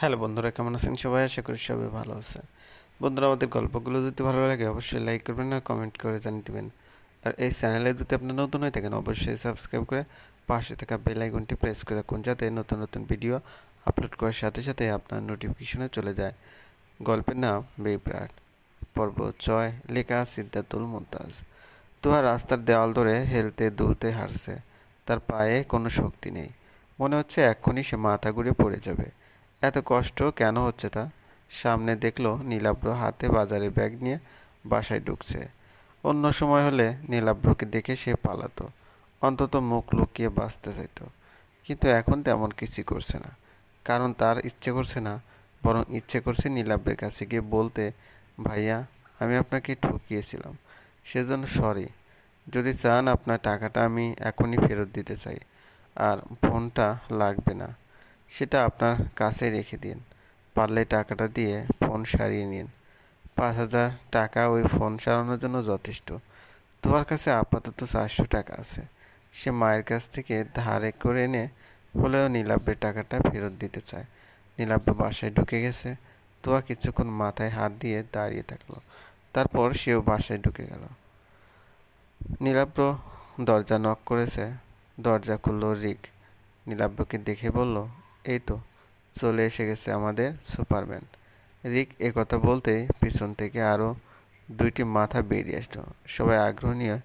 Hello বন্ধুরা, কেমন আছেন সবাই? আশা করি সবাই ভালো আছে বন্ধুরা, আমাদের গল্পগুলো যদি ভালো লাগে, অবশ্যই লাইক করবেন আর কমেন্ট করে জানিয়ে দেবেন। আর এই চ্যানেলে যদি আপনি নতুন হয়ে থাকেন, অবশ্যই সাবস্ক্রাইব করে পাশে থাকা বেল আইকনটি প্রেস করে রাখুন, যাতে নতুন নতুন ভিডিও আপলোড করার সাথে সাথে আপনার নোটিফিকেশনে চলে যায়। গল্পের নাম বেবরাট পর্ব ছয়, লেখা সিদ্ধাতুল মুমতাজ তোহা রাস্তার দেওয়াল ধরে হেলতে দুলতে হারছে, তার পায়ে কোনো শক্তি নেই। মনে হচ্ছে এক্ষুনি সে মাথা ঘুরে পড়ে যাবে। এত কষ্ট কেন হচ্ছে তা? সামনে দেখল নীলাব্র হাতে বাজারের ব্যাগ নিয়ে বাসায় ঢুকছে। অন্য সময় হলে নীলাব্রকে দেখে সে পালাতো। অন্তত মুখ লুকিয়ে বাঁচতে চাইতো। কিন্তু এখন তেমন কিছুই করছে না। কারণ তার ইচ্ছে করছে না, বরং ইচ্ছে করছে নীলাব্রের কাছে গিয়ে বলতে, ভাইয়া, আমি আপনাকে ঠকিয়েছিলাম। সেজন্য সরি। যদি চান আপনার টাকাটা আমি এখনই ফেরত দিতে চাই। আর ফোনটা লাগবে না। সেটা আপনার কাছে রেখে দিন। পারলে টাকাটা দিয়ে ফোন সারিয়ে নিন। পাঁচ হাজার টাকা ওই ফোন সারানোর জন্য যথেষ্ট। তোমার কাছে আপাতত চারশো টাকা আছে। সে মায়ের কাছ থেকে ধারে করে এনে হলেও নীলাব্যের টাকাটা ফেরত দিতে চায়। নীলাব্য বাসায় ঢুকে গেছে। তোয়া কিছুক্ষণ মাথায় হাত দিয়ে দাঁড়িয়ে থাকল। তারপর সেও বাসায় ঢুকে গেল। নীলাব্য দরজা নক করেছে। দরজা খুললো রিক। নীলাব্যকে দেখে বলল এই তো চলে এসে গেছে আমাদের সুপারম্যান। রিক কথা বলতে পিছন থেকে আরও দুইটি মাথা বেরিয়ে আসলো। সবাই আগ্রহ নিয়ে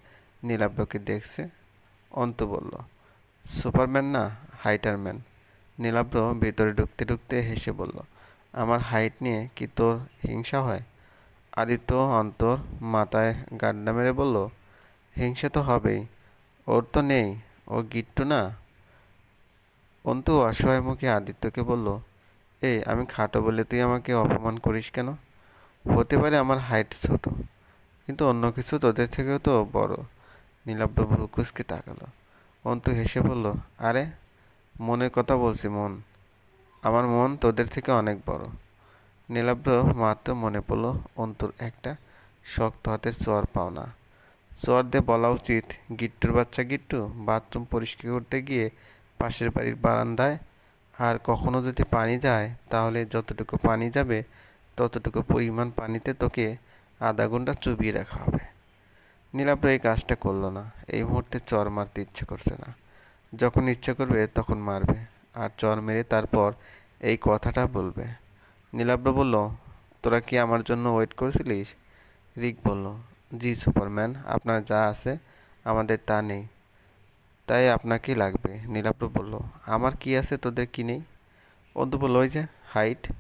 নীলাব্রকে দেখছে। অন্ত বলল, সুপারম্যান না হাইটারম্যান নীলাব্র ভিতরে ঢুকতে ঢুকতে হেসে বলল, আমার হাইট নিয়ে কি তোর হিংসা হয়? আদিত্য অন্তর মাথায় গাড্ডা মেরে বলল, হিংসা তো হবেই, ওর তো নেই, ও গিট্টু না? অন্তু অসহায় মুখে আদিত্যকে বলল, এই, আমি খাটো বলে তুই আমাকে অপমান করিস কেন? হতে পারে আমার হাইট ছোট, কিন্তু অন্য কিছু তোদের থেকেও তো বড়। নীলাব্র ভ্রুকুসকে তাকালো। অন্তু হেসে বলল, আরে, মনের কথা বলছি, মন। আমার মন তোদের থেকে অনেক বড়। নীলাব্র মাত্র মনে পড়ল অন্তুর একটা শক্ত হাতের চর পাওনা। চর দিয়ে বলা উচিত, গিট্টুর বাচ্চা গিট্টু, বাথরুম পরিষ্কার করতে গিয়ে পাশের বাড়ির বারান্দায়। আর কখনো যদি পানি যায়, তাহলে যতটুকু পানি যাবে, ততটুকু পরিমাণ পানিতে তোকে আধা ঘণ্টা চুবিয়ে রাখা হবে। নীলাব্র এই কাজটা করল না। এই মুহূর্তে চর মারতে ইচ্ছে করছে না। যখন ইচ্ছে করবে, তখন মারবে। আর চর মেরে তারপর এই কথাটা বলবে। নীলাব্র বলল, তোরা কি আমার জন্য ওয়েট করেছিলিস? রিক বলল, জি, সুপারম্যান। আপনার যা আছে, আমাদের তা নেই। তাই আপনাকেই লাগবে। নীলাব্র বলল, আমার কি আছে তোদের কি নেই? অন্তু বলল, ওই যে হাইট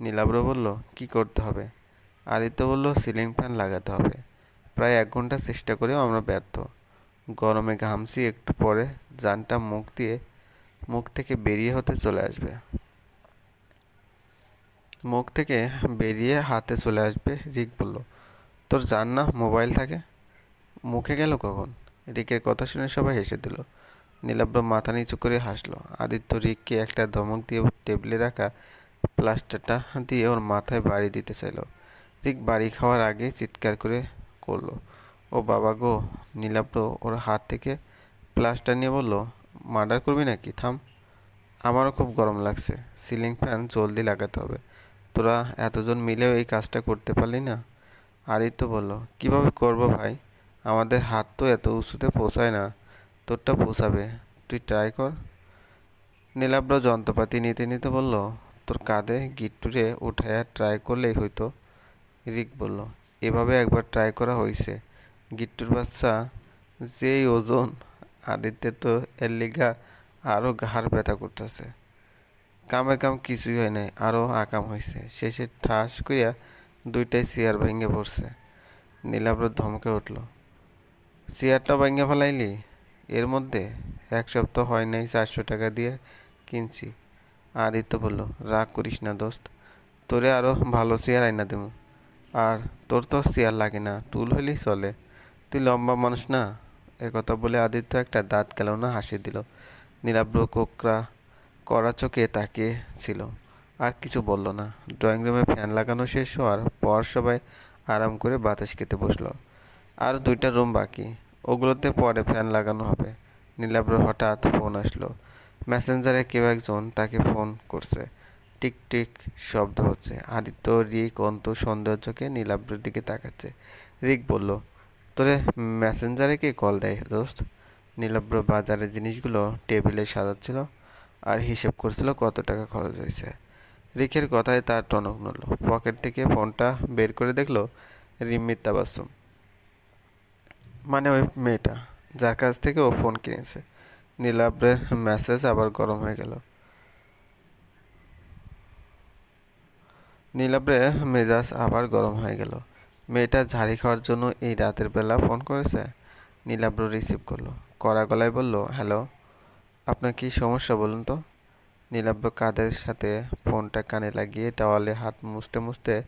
নীলাব্র বলল, কি করতে হবে? আদিত্য বলল সিলিং ফ্যান লাগাতে হবে। প্রায় এক ঘণ্টা চেষ্টা করেও আমরা ব্যর্থ। গরমে ঘামছি, একটু পরে যানটা মুখ দিয়ে, মুখ থেকে বেরিয়ে হতে চলে আসবে। মুখ থেকে বেরিয়ে হাতে চলে আসবে, রিক বলল, তোর জান না, মোবাইল থাকে। মুখে গেল কখন? রিকের কথা শুনে সবাই হেসে দিল। নীলাব্র মাথা নিচু করে হাসলো। আদিত্য রিককে একটা ধমক দিয়ে টেবিলে রাখা প্লাস্টারটা দিয়ে ওর মাথায় বাড়ি দিতে চাইল। রিক বাড়ি খাওয়ার আগে চিৎকার করে করল। ও বাবা গো, নীলাব্র ওর হাত থেকে প্লাস্টার নিয়ে বলল, মার্ডার করবি নাকি? থাম। আমারও খুব গরম লাগছে। সিলিং ফ্যান জলদি লাগাতে হবে। তোরা এতজন মিলেও এই কাজটা করতে পারলি না? আদিত্য বলল, কীভাবে করব ভাই? আমাদের হাত তো এত উঁচুতে পৌঁছায় না, তোরটা পৌঁছাবে তুই ট্রাই কর। নীলাব্র যন্ত্রপাতি নিতে নিতে বলল, তোর কাঁধে গিট্টুরে উঠাইয়া ট্রাই করলেই হয়তো রিক বলল, এভাবে একবার ট্রাই করা হয়েছে গিট্টুর বাচ্চা যেই ওজন আদিত্যের তো এর লিগা আরও ঘাড় ব্যথা করতেছে। কামের কাম কিছুই হয় নাই আরও আকাম হয়েছে শেষে ঠাস করিয়া দুইটাই চেয়ার ভেঙে পড়ছে। নীলাব্র ধমকে উঠল চেয়ারটা ভেঙে ফেলাইলি? এর মধ্যে এক সপ্তাহ হয় নাই চারশো টাকা দিয়ে কিনছি। আদিত্য বলল, রাগ করিস না দোস্ত, তোরে আরও ভালো চেয়ার আইনা দেবো আর তোর তো চেয়ার লাগে না, টুল হলেই চলে। তুই লম্বা মানুষ না? একথা বলে আদিত্য একটা দাঁত কেলনা হাসি দিল। নীলাব্র কোকরা কড়া চোখে তাকিয়ে ছিল আর কিছু বলল না। ড্রয়িং রুমে ফ্যান লাগানো শেষ হওয়ার পর সবাই আরাম করে বাতাস খেতে বসল। আর দুইটা রুম বাকি। ওগুলোতে পরে ফ্যান লাগানো হবে। নীলাব্র হঠাৎ ফোন আসলো। মেসেঞ্জারে কেউ একজন তাকে ফোন করছে। টিক টিক শব্দ হচ্ছে। আদিত্য, রিক, অন্তু সৌন্দর্যকে নীলাব্রের দিকে তাকাচ্ছে। রিক বলল, তোরে মেসেঞ্জারে কে কল দেয় দোস্ত? নীলাব্র বাজারের জিনিসগুলো টেবিলে সাজাচ্ছিল আর হিসেব করছিল কত টাকা খরচ হয়েছে। রিকের কথায় তার টনক নড়ল। পকেট থেকে ফোনটা বের করে দেখল রিম্মির তাবাসুম মানে ওই মেয়েটা, যার কাছ থেকে ও ফোন কিনেছে। নীলাব্রের মেসেজ আবার গরম হয়ে গেল। নীলাব্রে মেজাজ আবার গরম হয়ে গেল। মেয়েটা ঝাড়ি খাওয়ার জন্য এই রাতের বেলা ফোন করেছে। নীলাব্র রিসিভ করল। কড়া গলায় বলল হ্যালো আপনার কি সমস্যা বলুন তো? নীলাব্র কাদের সাথে ফোনটা কানে লাগিয়ে টাওয়ালে হাত মুছতে মুছতে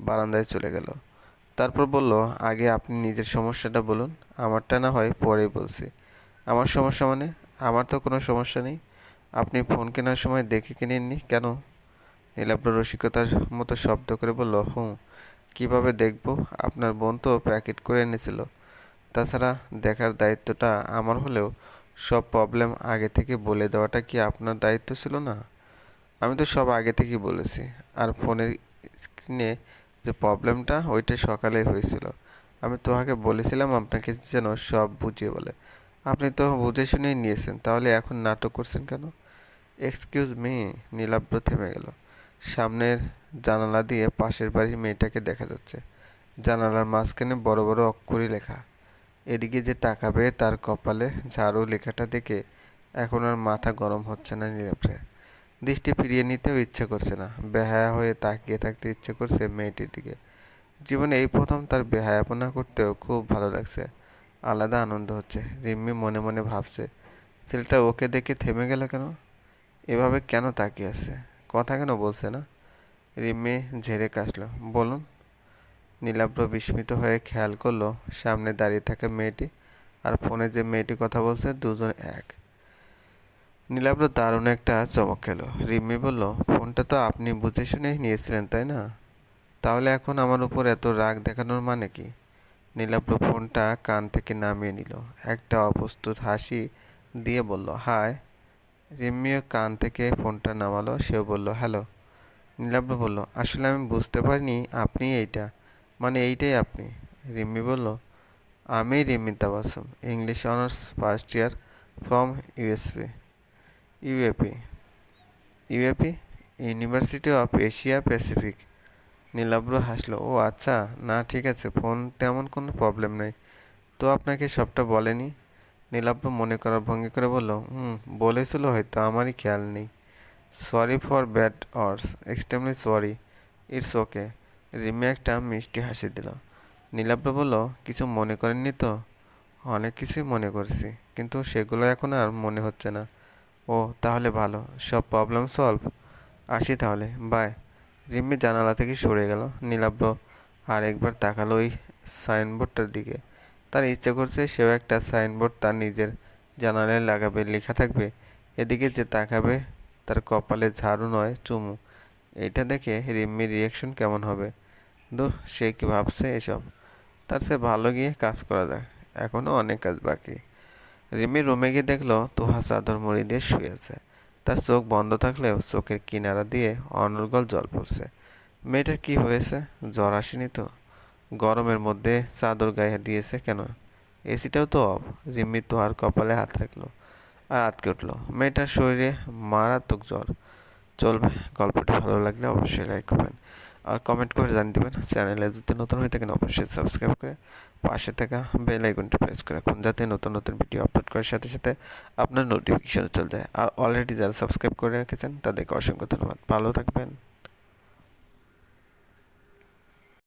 বারান্দায় চলে গেল। তারপর বলল, আগে আপনি নিজের সমস্যাটা বলুন। আমারটা না হয় পরেই বলছি। আমার সমস্যা মানে? আমার তো কোনো সমস্যা নেই। আপনি ফোন কেনার সময় দেখে কিনেননি কেন? নীলাব্র রসিকতার মতো শব্দ করে বলল, হুম, কীভাবে দেখব? আপনার বোন তো প্যাকেট করে এনেছিল। তাছাড়া দেখার দায়িত্বটা আমার হলেও সব প্রবলেম আগে থেকে বলে দেওয়াটা কি আপনার দায়িত্ব ছিল না? আমি তো সব আগে থেকেই বলেছি। আর ফোনের স্ক্রিনে যে প্রবলেমটা ওইটা সকালেই হয়েছিল। আমি তোমাকে বলেছিলাম আপনাকে যেন সব বুঝিয়ে বলে। আপনি তো বুঝে শুনেই নিয়েছেন, তাহলে এখন নাটক করছেন কেন? এক্সকিউজ মি নীলাব্র থেমে গেল। সামনের জানালা দিয়ে পাশের বাড়ির মেয়েটাকে দেখা যাচ্ছে। জানালার মাঝখানে বড় বড় অক্ষরই লেখা। এদিকে যে তাকাবে তার কপালে ঝাড়ু লেখাটা দেখে এখন আর মাথা গরম হচ্ছে না নীলাব্রে দৃষ্টি ফিরিয়ে নিতেও ইচ্ছে করছে না। বেহায়া হয়ে তাকিয়ে থাকতে ইচ্ছে করছে মেয়েটির দিকে। জীবনে এই প্রথম তার বেহায়াপনা করতেও খুব ভালো লাগছে। আলাদা আনন্দ হচ্ছে। রিম্মি মনে মনে ভাবছে, ছেলেটা ওকে দেখে থেমে গেল কেন? এভাবে কেন তাকিয়ে আছে? কথা কেন বলছে না? রিম্মি ঝেড়ে কাশলো বলুন। নীলাব্র বিস্মিত হয়ে খেয়াল করল, সামনে দাঁড়িয়ে থাকা মেয়েটি, আর ফোনে যে মেয়েটি কথা বলছে, দুজন এক। নীলাব্র দারুণ একটা চমক খেলো। রিম্মি বলল, ফোনটা তো আপনি বুঝে শুনেই নিয়েছিলেন, তাই না? তাহলে এখন আমার উপর এত রাগ দেখানোর মানে কি? নীলাব্র ফোনটা কান থেকে নামিয়ে নিল। একটা অপ্রস্তুত হাসি দিয়ে বলল হাই রিম্মিও কান থেকে ফোনটা নামালো। সেও বলল, হ্যালো। নীলাব্র বলল, আসলে আমি বুঝতে পারিনি আপনি এইটা। মানে এইটাই আপনি। রিম্মি বলল, আমি Rimmi Tabassum, English honours first year from USP UAP. UAP, university of Asia Pacific. Nilabra হাসলো, ও আচ্ছা না, ঠিক আছে, ফোন তেমন কোনো প্রবলেম নেই। তো আপনাকে সবটা বলেনি? নীলাব্র মনে করার ভঙ্গি করে বলল, হুম, বলেছিল হয়তো, আমারই খেয়াল নেই। Sorry for bad ours extremely sorry, it's okay. Rimi একটা মিষ্টি হাসি দিল। নীলাব্র বলল, কিছু মনে করেননি তো? অনেক কিছুই মনে করছি, কিন্তু সেগুলো এখন আর মনে হচ্ছে না। ও, তাহলে ভালো। সব প্রবলেম সলভ আসি তাহলে বাই রিম্মি জানালা থেকে সরে গেল নীলাব্র আর একবার তাকালো ওই সাইনবোর্ডটার দিকে। তার ইচ্ছে করছে সেও একটা সাইনবোর্ড তার নিজের জানালায় লাগাবে, লেখা থাকবে। এদিকে যে তাকাবে, তার কপালে ঝাড়ু নয়, চুমু। এইটা দেখে রিম্মির রিয়াকশন কেমন হবে? দূর, সে কি ভাবছে এসব? তার সে ভালো গিয়ে কাজ করা যায় এখনও অনেক কাজ বাকি। রিমি রুমে গিয়ে দেখল তুহা চাদর মুড়ি দিয়ে শুয়ে আছে। তার চোখ বন্ধ থাকলেও চোখের কিনারা দিয়ে অনর্গল জল পড়ছে। মেয়েটার কি হয়েছে? জ্বর আসেনি তো? গরমের মধ্যে চাদর গায়ে দিয়েছে কেন? এসিটাও তো অফ। রিম্মি তোহার কপালে হাত রাখল আর আটকে উঠল। মেয়েটার শরীরে মারাত্মক জ্বর। চলবে, গল্পটি ভালো লাগলে অবশ্যই লাইক করবেন। আর কমেন্ট করে জানিয়ে দেবেন। চ্যানেলে যদি নতুন হয়ে থাকেন, অবশ্যই সাবস্ক্রাইব করে পাশে থাকা বেল আইকনটি প্রেস করে রাখুন, যাতে নতুন নতুন ভিডিও আপলোড করার সাথে সাথে আপনার নোটিফিকেশন চলে যায়। আর অলরেডি যারা সাবস্ক্রাইব করে রেখেছেন, তাদেরকে অসংখ্য ধন্যবাদ। ভালো থাকবেন।